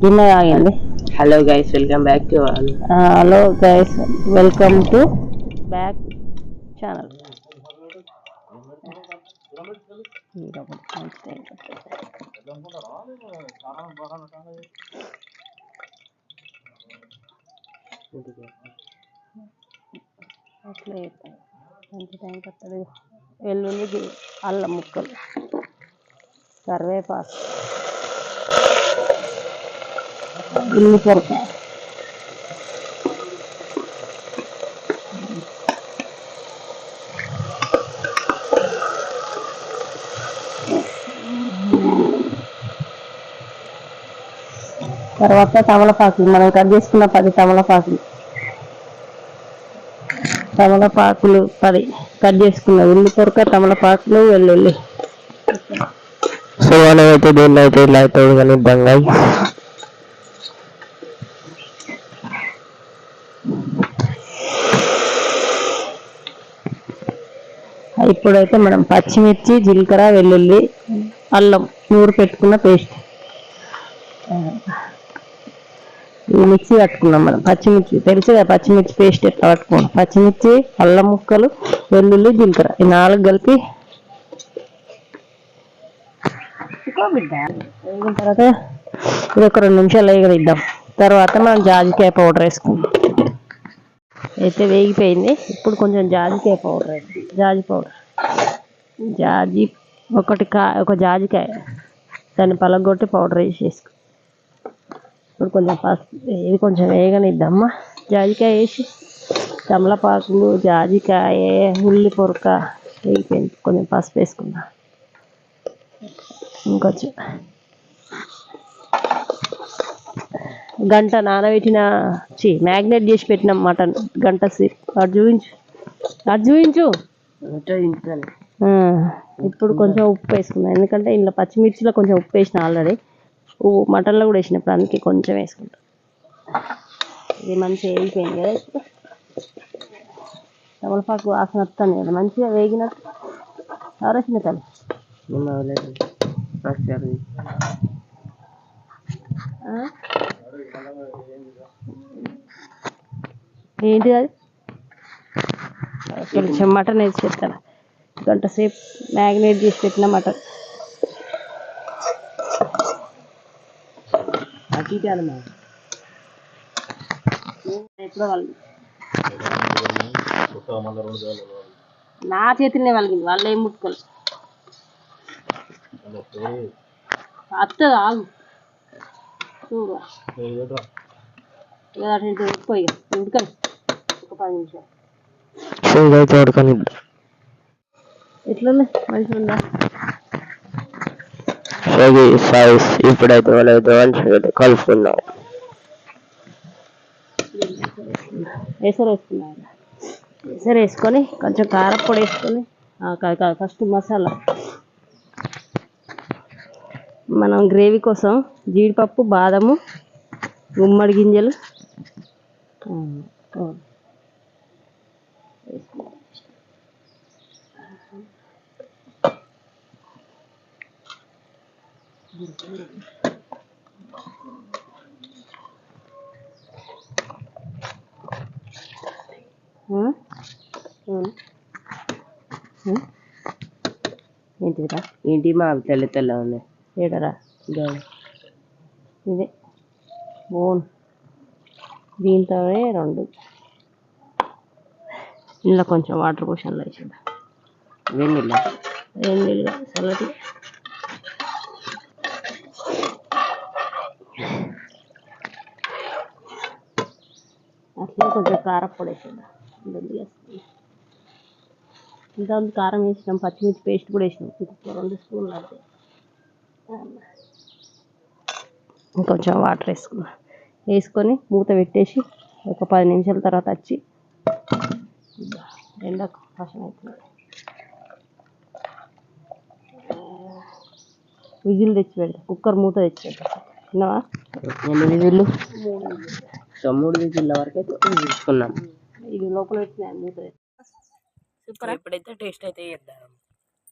గిన్నె తాగింది hello guys welcome back to hello guys welcome to back channel ఎంత time పడుతుంది వెల్లుల్లి అల్లం ముక్కలు. కరివేపాకు. ఉల్లిపొరకాయ తర్వాత తమలపాకులు. మనం కట్ చేసుకున్న పది తమలపాకులు. తమలపాకులు పది కట్ చేసుకున్న. ఉల్లి పొరక తమలపాకులు వెల్లుల్లి. సో మనం అయితే దీన్ని అయితే ఇలా అయితే ఉడకనిద్దాం ఇప్పుడైతే మనం పచ్చిమిర్చి జీలకర్ర వెల్లుల్లి అల్లం నూరు పెట్టుకున్న పేస్ట్. ఈ మిక్సీ పట్టుకున్నాం మనం పచ్చిమిర్చి. తెలుసు కదా పచ్చిమిర్చి పేస్ట్ ఎట్లా పట్టుకున్నాం పచ్చిమిర్చి అల్లం ముక్కలు వెల్లుల్లి జీలకర్ర. ఈ నాలుగు కలిపి వేగిన తర్వాత ఇది ఒక రెండు నిమిషాలు వేగనిద్దాం. తర్వాత మనం జాజికాయ పౌడర్ వేసుకుందాం. అయితే వేగిపోయింది. ఇప్పుడు కొంచెం జాజికాయ పౌడర్ జాజి పౌడర్. జాజి ఒకటి కా ఒక జాజికాయ. దాన్ని పలగొట్టి పౌడర్ వేసి వేసుకో. ఇప్పుడు కొంచెం పసుపు ఇది కొంచెం వేగనిద్దామా జాజికాయ వేసి తమలపాకులు జాజికాయ ఉల్లి పొరక వేగిపోయింది కొంచెం పసుపు వేసుకుందాం. ఇంకొంచెం. గంట నానబెట్టిన చి మ్యాగ్నేట్ చేసి పెట్టిన మటన్ గంట సేపు అటు చూపించు. అటు చూపించు. ఆ, ఇప్పుడు కొంచెం ఉప్పు వేసుకున్నాం ఎందుకంటే ఇందులో పచ్చిమిర్చిలో కొంచెం ఉప్పు వేసిన ఆల్రెడీ. మటన్లో కూడా వేసినప్పుడు అందుకే కొంచెం వేసుకుంటాం. ఇది మంచిగా వేగిపోయింది కదా ఇప్పుడు. తమలపాకు వాసన వస్తుంది కదా మంచిగా వేగినట్టు. ఎవరొచ్చిన తల్లి. ఆ? ఏంటిది అది? కొంచెం మటన్ వేసి పెట్టాను గంట సేపు మ్యాగ్నేట్ చేసి పెట్టిన మటన్ నా చేతినే వలిగింది వాళ్ళు ఏం ముట్టుకోలేదు అత్త ఆగు చూడు. ఇక అటు ఇటు ఉడుకో ఇక ఉడకని ఒక పది నిమిషాలు. ఉడకనిద్దాం ఎట్లుంది మంచిగా ఉందా ఇది సైజ్ ఇప్పుడైతే అయితే మంచిగా కలుపుకుందాం ఎసరు వేసుకున్నాను ఎసరు వేసుకొని కొంచెం కారపొడి వేసుకొని ఫస్ట్ మసాలా మనం గ్రేవీ కోసం జీడిపప్పు బాదము గుమ్మడి గింజలు. వేసుకున్నాం. ఏంటిదిరా ఏంటి మా తెల్ల తెల్ల ఉన్నాయి ఏడరా? ఇదే బోన్. దీంతోనే రెండు. ఇందులో కొంచెం వాటర్ వేసిందా వెన్నీళ్ళ ఏం నీళ్ళు. చల్లటి అట్లా కొంచెం కారపొడి వేసిందా ఇంత కారం వేసినాం పచ్చిమిర్చి పేస్ట్ కూడా వేసినాం. ఇంకొక రెండు స్పూన్లు అంతే. ఇంకొంచెం వాటర్ వేసుకున్నాం. వేసుకొని మూత పెట్టేసి ఒక పది నిమిషాల తర్వాత వచ్చి ఎండకు వర్షం అవుతుంది విజిల్ తెచ్చి పెడతా. కుక్కర్ మూత తెచ్చి పెడతా. తిన్నావా? ఎన్ని విజిల్లు. సో మూడు విజిల్ల వరకు అయితే తీసుకున్నాం. ఇది లోపల పెట్టిన మూత సూపర్? ఇప్పుడైతే టేస్ట్ అయితే చేద్దాం.